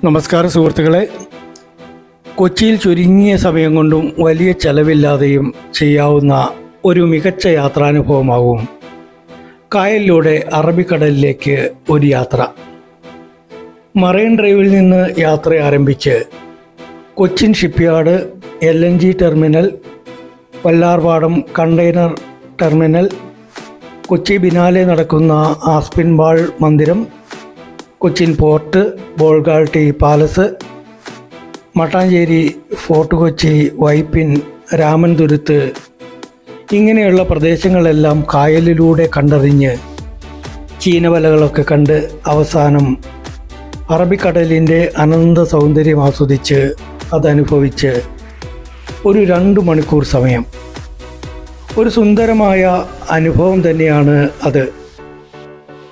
നമസ്കാരം സുഹൃത്തുക്കളെ. കൊച്ചിയിൽ ചുരുങ്ങിയ സമയം കൊണ്ടും വലിയ ചെലവില്ലാതെയും ചെയ്യാവുന്ന ഒരു മികച്ച യാത്രാനുഭവമാകും കായലിലൂടെ അറബിക്കടലിലേക്ക് ഒരു യാത്ര. മറൈൻ ഡ്രൈവിൽ നിന്ന് യാത്ര ആരംഭിച്ച് Cochin shipyard L N G terminal Vallarpadam container terminal Kochi biennale നടക്കുന്ന ആസ്പിൻബാൾ മന്ദിരം Cochin port Bolgatty palace Mattancherry fort Kochi Vypin Ramanthuruthu ഇങ്ങനെയുള്ള പ്രദേശങ്ങളെല്ലാം കായലിലൂടെ കണ്ടറിഞ്ഞ് ചീനവലകളൊക്കെ കണ്ട് അവസാനം അറബിക്കടലിന്റെ അനന്ത സൗന്ദര്യം ആസ്വദിച്ച് അതനുഭവിച്ച് ഒരു രണ്ട് മണിക്കൂർ സമയം. ഒരു സുന്ദരമായ അനുഭവം തന്നെയാണ് അത്.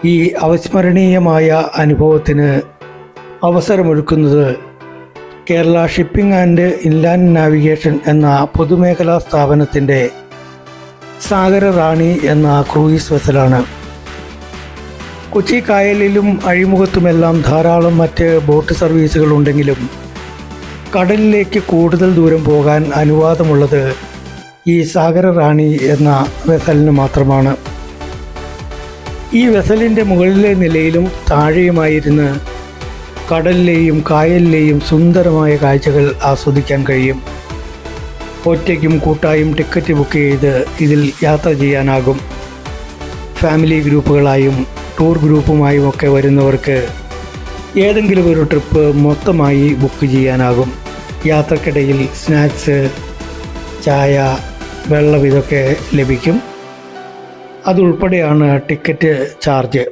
ഈ അവസ്മരണീയമായ അനുഭവത്തിന് അവസരമൊരുക്കുന്നത് Kerala shipping and inland navigation എന്ന പൊതുമേഖലാ സ്ഥാപനത്തിന്റെ സാഗര റാണി എന്ന ക്രൂയിസ് വെസലാണ്. കൊച്ചി കായലിലും അഴിമുഖത്തുമെല്ലാം ധാരാളം മറ്റ് ബോട്ട് സർവീസുകൾ ഉണ്ടെങ്കിലും കടലിലേക്ക് കൂടുതൽ ദൂരം പോകാൻ അനുവാദമുള്ളത് ഈ സാഗര റാണി എന്ന വെസലിന് മാത്രമാണ്. ഈ വെസലിന്റെ മുകളിലെ നിലയിലും താഴെയുമായിരുന്ന് കടലിലെയും കായലിലെയും സുന്ദരമായ കാഴ്ചകൾ ആസ്വദിക്കാൻ കഴിയും. ഒറ്റയ്ക്കും കൂട്ടായും ടിക്കറ്റ് ബുക്ക് ചെയ്ത് ഇതിൽ യാത്ര ചെയ്യാനാകും. ഫാമിലി ഗ്രൂപ്പുകളായും ടൂർ ഗ്രൂപ്പുമായും ഒക്കെ വരുന്നവർക്ക് ഏതെങ്കിലും ഒരു ട്രിപ്പ് മൊത്തമായി ബുക്ക് ചെയ്യാനാകും. യാത്രക്കിടയിൽ സ്നാക്സ് ചായ വെള്ളം ഇതൊക്കെ ലഭിക്കും. അതുൾപ്പെടെയാണ് ടിക്കറ്റ് ചാർജ്.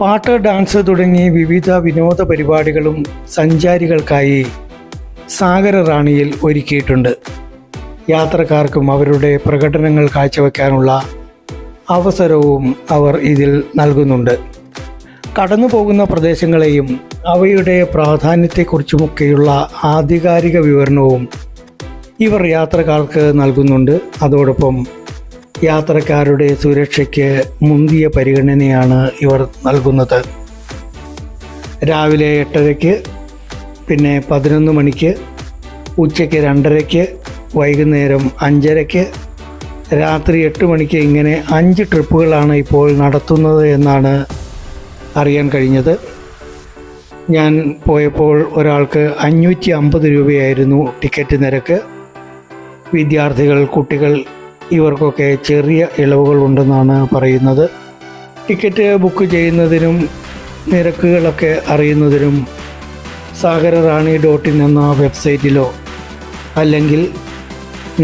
പാട്ട് ഡാൻസ് തുടങ്ങി വിവിധ വിനോദ പരിപാടികളും സഞ്ചാരികൾക്കായി സാഗര റാണിയിൽ ഒരുക്കിയിട്ടുണ്ട്. യാത്രക്കാർക്കും അവരുടെ പ്രകടനങ്ങൾ കാഴ്ചവെക്കാനുള്ള അവസരവും അവർ ഇതിൽ നൽകുന്നുണ്ട്. കടന്നു പോകുന്ന പ്രദേശങ്ങളെയും അവയുടെ പ്രാധാന്യത്തെക്കുറിച്ചുമൊക്കെയുള്ള ആധികാരിക വിവരണവും ഇവർ യാത്രക്കാർക്ക് നൽകുന്നുണ്ട്. അതോടൊപ്പം യാത്രക്കാരുടെ സുരക്ഷയ്ക്ക് മുന്തിയ പരിഗണനയാണ് ഇവർ നൽകുന്നത്. രാവിലെ എട്ടരയ്ക്ക് പിന്നെ പതിനൊന്ന് മണിക്ക് ഉച്ചയ്ക്ക് രണ്ടരയ്ക്ക് വൈകുന്നേരം അഞ്ചരയ്ക്ക് രാത്രി എട്ട് മണിക്ക് ഇങ്ങനെ അഞ്ച് ട്രിപ്പുകളാണ് ഇപ്പോൾ നടത്തുന്നത് എന്നാണ് അറിയാൻ കഴിഞ്ഞത്. ഞാൻ പോയപ്പോൾ ഒരാൾക്ക് അഞ്ഞൂറ്റി അമ്പത് രൂപയായിരുന്നു ടിക്കറ്റ് നിരക്ക്. വിദ്യാർത്ഥികൾ കുട്ടികൾ ഇവർക്കൊക്കെ ചെറിയ ഇളവുകൾ ഉണ്ടെന്നാണ് പറയുന്നത്. ടിക്കറ്റ് ബുക്ക് ചെയ്യുന്നതിനും നിരക്കുകളൊക്കെ അറിയുന്നതിനും സാഗര റാണി ഡോട്ട് ഇൻ എന്ന വെബ്സൈറ്റിലോ അല്ലെങ്കിൽ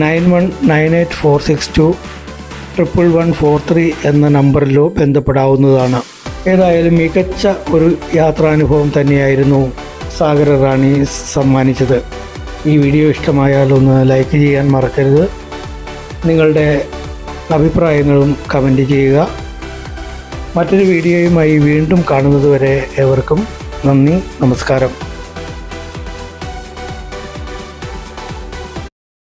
nine one nine eight four six two triple one four three എന്ന നമ്പറിലോ ബന്ധപ്പെടാവുന്നതാണ്. ഏതായാലും മികച്ച ഒരു യാത്രാനുഭവം തന്നെയായിരുന്നു സാഗര റാണി സമ്മാനിച്ചത്. ഈ വീഡിയോ ഇഷ്ടമായാൽ ഒന്ന് ലൈക്ക് ചെയ്യാൻ മറക്കരുത്. നിങ്ങളുടെ അഭിപ്രായങ്ങളും കമന്റ് ചെയ്യുക. മറ്റൊരു വീഡിയോയുമായി വീണ്ടും കാണുന്നതുവരെ ഏവർക്കും നന്ദി നമസ്കാരം.